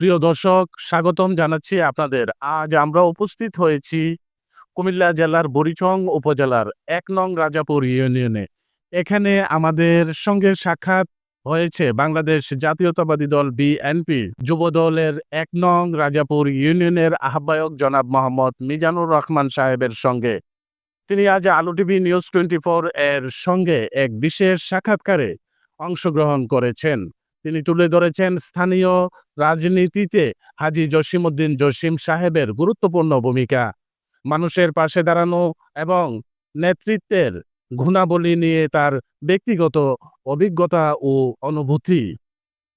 প্রিয় দর্শক, স্বাগতম জানাচ্ছি আপনাদের। আজ আমরা উপস্থিত হয়েছি কুমিল্লা জেলার বরিচং উপজেলার এক নং রাজাপুর ইউনিয়নে। এখানে আমাদের সঙ্গে সাক্ষাৎ হয়েছে বাংলাদেশ জাতীয়তাবাদী দল বিএনপি যুব দলের এক নং রাজাপুর ইউনিয়নের আহ্বায়ক জনাব মোহাম্মদ মিজানুর রহমান সাহেবের সঙ্গে। তিনি আজ আলু টিভি নিউজ টোয়েন্টি এর সঙ্গে এক বিশেষ সাক্ষাৎকারে অংশগ্রহণ করেছেন। তিনি তুলে ধরেছেন স্থানীয় রাজনীতিতে হাজি জসিমউদ্দিন জসিম সাহেবের গুরুত্বপূর্ণ ভূমিকা। মানুষের পাশে দাঁড়ানো এবং নেতৃত্বের গুণাবলী নিয়ে তার ব্যক্তিগত অভিজ্ঞতা ও অনুভূতি।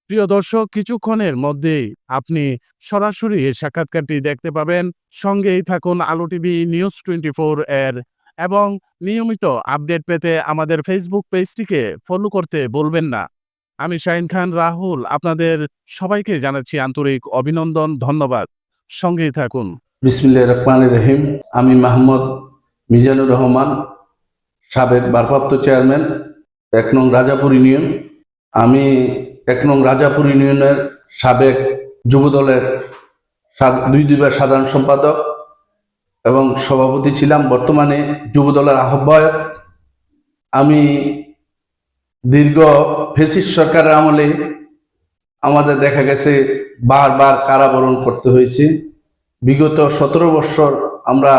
প্রিয় দর্শক, কিছুক্ষণের মধ্যেই আপনি সরাসরি এই সাক্ষাৎকারটি দেখতে পাবেন। সঙ্গেই থাকুন আলো টিভি নিউজ টোয়েন্টি ফোর এর এবং নিয়মিত আপডেট পেতে আমাদের ফেসবুক পেজটিকে ফলো করতে বলবেন না। আমি শাহিন খান, রাহুল, আপনাদের সবাইকে জানাচ্ছি আন্তরিক অভিনন্দন, ধন্যবাদ। সঙ্গেই থাকুন। বিসমিল্লাহ রহমান রহিম। আমি মাহমুদ মিজানুর রহমান, সাবেক ভারপ্রাপ্ত চেয়ারম্যান, এক নং রাজাপুর ইউনিয়ন। আমি এক নং রাজাপুর ইউনিয়নের সাবেক যুবদলের দুই দুইবার সাধারণ সম্পাদক এবং সভাপতি ছিলাম। বর্তমানে যুবদলের আহ্বায়ক। আমি দীর্ঘ ফেসিস সরকারের আমলে আমাদের দেখা গেছে বারবার কারাবরণ করতে হয়েছে। বিগত সতেরো বৎসর আমরা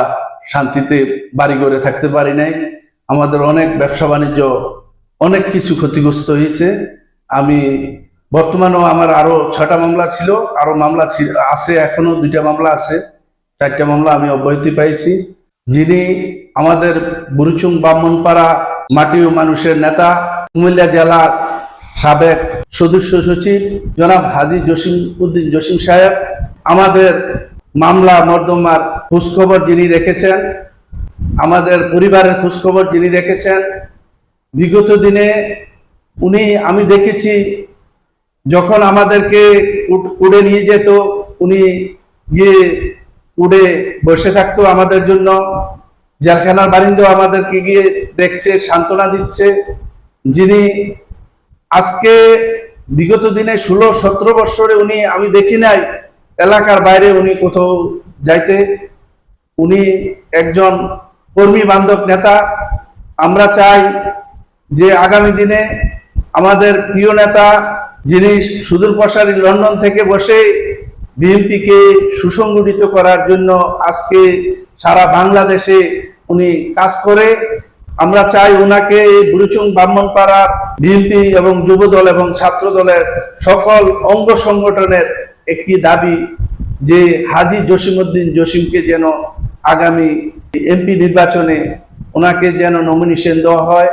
শান্তিতে বাড়ি করে থাকতে পারি নাই। আমাদের অনেক ব্যবসা বাণিজ্য অনেক কিছু ক্ষতিগ্রস্ত হয়েছে। আমি বর্তমানেও আমার আরও ছটা মামলা ছিল আরও মামলা ছিল আছে এখনও দুইটা মামলা আছে। চারটা মামলা আমি অব্যাহতি পাইছি। যিনি আমাদের বুরুচুং ব্রাহ্মণপাড়া মাটি ও মানুষের নেতা কুমিল্লা জেলার সাবেক সদস্য সচিব জনাব হাজি জসিম উদ্দিন জসিম সাহেব, আমাদের মামলা মর্দমার খোঁজখবর যিনি রেখেছেন, আমাদের পরিবারের খোঁজখবর যিনি রেখেছেন, বিগত দিনে উনি, আমি দেখেছি যখন আমাদেরকে উড়ে নিয়ে যেত, উনি গিয়ে উড়ে বসে থাকতো আমাদের জন্য, জেলখানার বারিন্দাও আমাদেরকে গিয়ে দেখছে, সান্ত্বনা দিচ্ছে। যিনি আজকে বিগত দিনে ষোলো, সতেরো বৎসরে উনি, আমি দেখি নাই এলাকার বাইরে উনি কোথাও যাইতে। উনি একজন কর্মী বান্ধব নেতা। আমরা চাই যে আগামী দিনে আমাদের প্রিয় নেতা যিনি সুদূর প্রসারী লন্ডন থেকে বসে বিএনপিকে সুসংগঠিত করার জন্য আজকে সারা বাংলাদেশে উনি কাজ করে। আমরা চাই ওনাকে এই বুরুচুং ব্রাহ্মণপাড়ার বিএনপি এবং যুবদল এবং ছাত্র দলের সকল অঙ্গ সংগঠনের একটি দাবি যে হাজি জসিমউদ্দিন জসিমকে যেন আগামী এমপি নির্বাচনে ওনাকে যেন নমিনেশন দেওয়া হয়।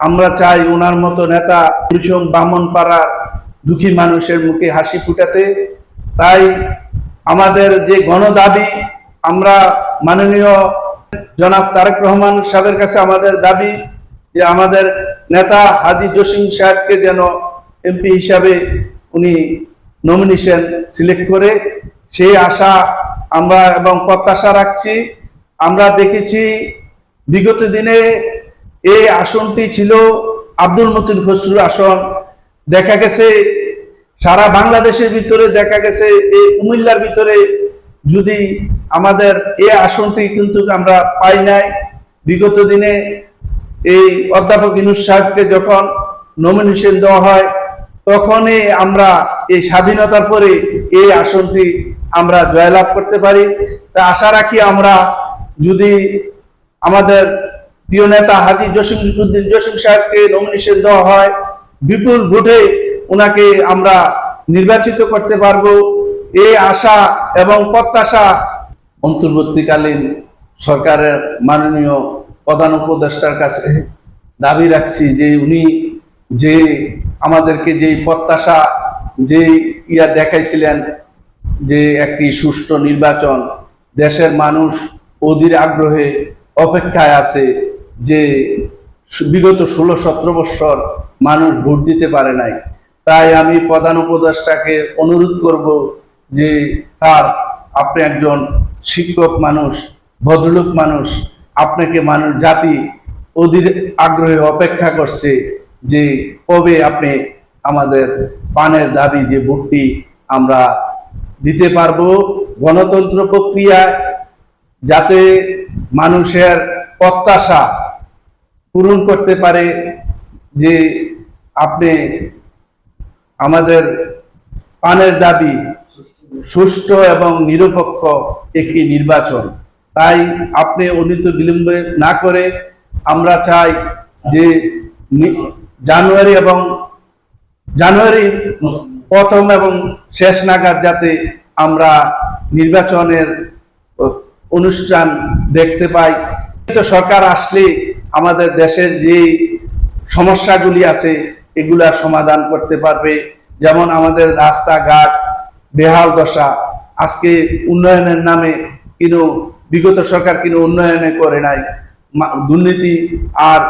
আমরা চাই ওনার মতো নেতা বুরুচুং ব্রাহ্মণপাড়ার দুঃখী মানুষের মুখে হাসি ফুটাতে। তাই আমাদের যে গণদাবি, আমরা মাননীয় জনাব তারেক রহমান সাহেবের কাছে আমাদের দাবি যে আমাদের নেতা হাজি জসিম সাহেবকে যেন এমপি হিসাবে উনি নমিনেশন সিলেক্ট করে, সেই আশা আমরা এবং প্রত্যাশা রাখছি। আমরা দেখেছি বিগত দিনে এই আসনটি ছিল আব্দুল মতিন খসরুর আসন। দেখা গেছে সারা বাংলাদেশের ভিতরে, দেখা গেছে এই কুমিল্লার ভিতরে যদি আমাদের এই আসনটি কিন্তু আমরা পাই নাই। বিগত দিনে এই অধ্যাপক ইনুস সাহেবকে যখন নমিনেশন দেওয়া হয়, তখনই আমরা এই স্বাধীনতার পরে এই আসনটি আমরা জয়লাভ করতে পারি। তা আশা রাখি আমরা যদি আমাদের প্রিয় নেতা হাজি জসিম উদ্দিন জসিম সাহেবকে নমিনেশন দেওয়া হয়, বিপুল ভোটে ওনাকে আমরা নির্বাচিত করতে পারব। এই আশা এবং প্রত্যাশা অন্তর্বর্তীকালীন সরকারের মাননীয় প্রধান উপদেষ্টার কাছে দাবি রাখছি যে উনি যে আমাদেরকে যে প্রত্যাশা যে ইয়া দেখাইছিলেন যে একটি সুষ্ঠু নির্বাচন দেশের মানুষ অধীর আগ্রহে অপেক্ষায় আছে যে বিগত ষোলো সতেরো বৎসর মানুষ ভোট দিতে পারে নাই। তাই আমি প্রধান উপদেষ্টাকে অনুরোধ করব যে, স্যার, আপনি একজন শিক্ষক মানুষ, ভদ্রলোক মানুষ, আপনাকে মানুষ, জাতি অধীর আগ্রহে অপেক্ষা করছে যে কবে আপনি আমাদের পানের দাবি যে ভোটটি আমরা দিতে পারব। গণতন্ত্র প্রক্রিয়ায় যাতে মানুষের প্রত্যাশা পূরণ করতে পারে যে আপনি আমাদের পানের দাবি সুষ্ঠু এবং নিরপেক্ষ একটি নির্বাচন। তাই আপনি অনিত বিলম্বে না করে আমরা চাই যে জানুয়ারি এবং জানুয়ারি প্রথম এবং শেষ নাগাদ যাতে আমরা নির্বাচনের অনুষ্ঠান দেখতে পাই। তো সরকার আসলে আমাদের দেশের যে সমস্যাগুলি আছে এগুলা সমাধান করতে পারবে। যেমন আমাদের রাস্তাঘাট বেহাল দশা। আজকে উন্নয়নের নামে কিন্তু বিগত সরকার কিন্তু উন্নয়নে করে নাই। দুর্নীতি আর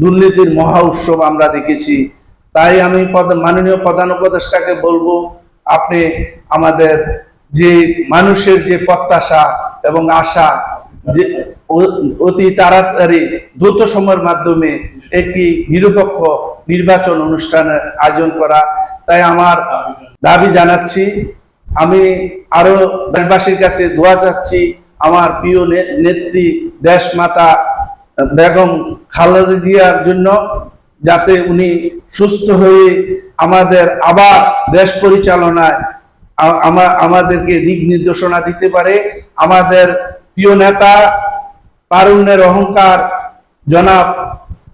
দুর্নীতির মহা উৎসব আমরা দেখেছি। তাই আমি মাননীয় প্রধান উপদেষ্টাকে বলব, আপনি আমাদের যে মানুষের যে প্রত্যাশা এবং আশা, যে অতি তাড়াতাড়ি দ্রুত সময়ের মাধ্যমে একটি নিরপেক্ষ নির্বাচন অনুষ্ঠানের আয়োজন করা, তাই আমার দাবি জানাচ্ছি। আমি আরও দেশবাসীর কাছে দোয়া চাচ্ছি আমার প্রিয় নেত্রী দেশমাতা বেগম খালেদা জিয়ার জন্য যাতে উনি সুস্থ হয়ে আমাদের আবার দেশ পরিচালনায় আমাদেরকে দিক নির্দেশনা দিতে পারে। আমাদের প্রিয় নেতা তারুণ্যের অহংকার জনাব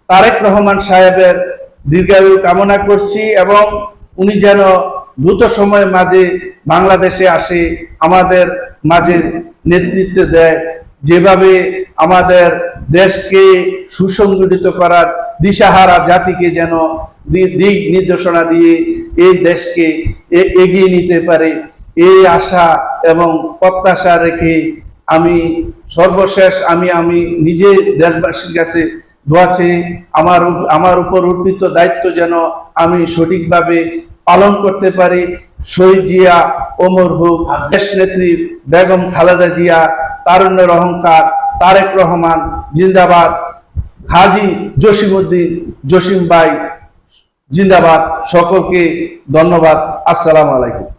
তারেক রহমান সাহেবের দীর্ঘায়ু কামনা করছি এবং উনি যেন দ্রুত সময়ের মাঝে বাংলাদেশে আসে, আমাদের মাঝে নেতৃত্ব দেয়। যেভাবে আমাদের দেশকে সুসংগঠিত করার দিশাহারা জাতিকে যেন দিক নির্দেশনা দিয়ে এই দেশকে এগিয়ে নিতে পারে, এই আশা এবং প্রত্যাশা রেখে আমি সর্বশেষ আমি আমি নিজে দেশবাসীর কাছে দোয়াছে আমার আমার উপর অর্পিত দায়িত্ব যেন আমি সঠিকভাবে পালন করতে পারি। শহীদ জিয়া ওমর হুক দেশ নেত্রী বেগম খালেদা জিয়া তারুণ্যের অহংকার তারেক রহমান জিন্দাবাদ হাজী জসিমউদ্দিন জসিম ভাই জিন্দাবাদ। সকলকে ধন্যবাদ। আসসালামু আলাইকুম।